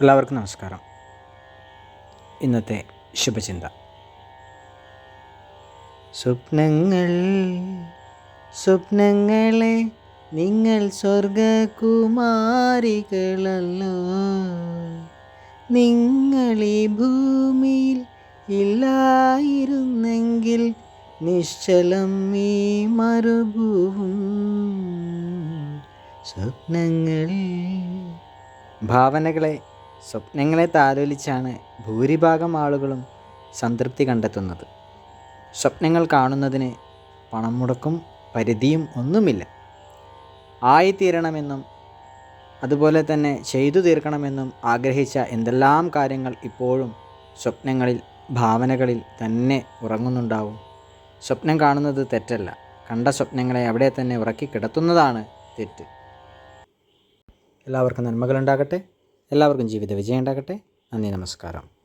എല്ലാവർക്കും നമസ്കാരം. ഇന്നത്തെ ശുഭചിന്ത. സ്വപ്നങ്ങൾ സ്വപ്നങ്ങളെ നിങ്ങൾ സ്വർഗകുമാരികളല്ലോ നിങ്ങൾ ഈ ഭൂമിയിൽ ഇല്ലായിരുന്നെങ്കിൽ നിശ്ചലം ഈ മറുഭൂവും സ്വപ്നങ്ങൾ ഭാവനകളെ സ്വപ്നങ്ങളെ താലോലിച്ചാണ് ഭൂരിഭാഗം ആളുകളും സംതൃപ്തി കണ്ടെത്തുന്നത്. സ്വപ്നങ്ങൾ കാണുന്നതിന് പണം മുടക്കും പരിധിയും ഒന്നുമില്ല. ആയിത്തീരണമെന്നും അതുപോലെ തന്നെ ചെയ്തു തീർക്കണമെന്നും ആഗ്രഹിച്ച എന്തെല്ലാം കാര്യങ്ങൾ ഇപ്പോഴും സ്വപ്നങ്ങളിൽ ഭാവനകളിൽ തന്നെ ഉറങ്ങുന്നുണ്ടാവും. സ്വപ്നം കാണുന്നത് തെറ്റല്ല. കണ്ട സ്വപ്നങ്ങളെ അവിടെ തന്നെ ഉറക്കി കിടത്തുന്നതാണ് തെറ്റ്. എല്ലാവർക്കും നന്മകളുണ്ടാകട്ടെ. എല്ലാവർക്കും ജീവിത വിജയം ഉണ്ടാകട്ടെ. നന്ദി നമസ്കാരം.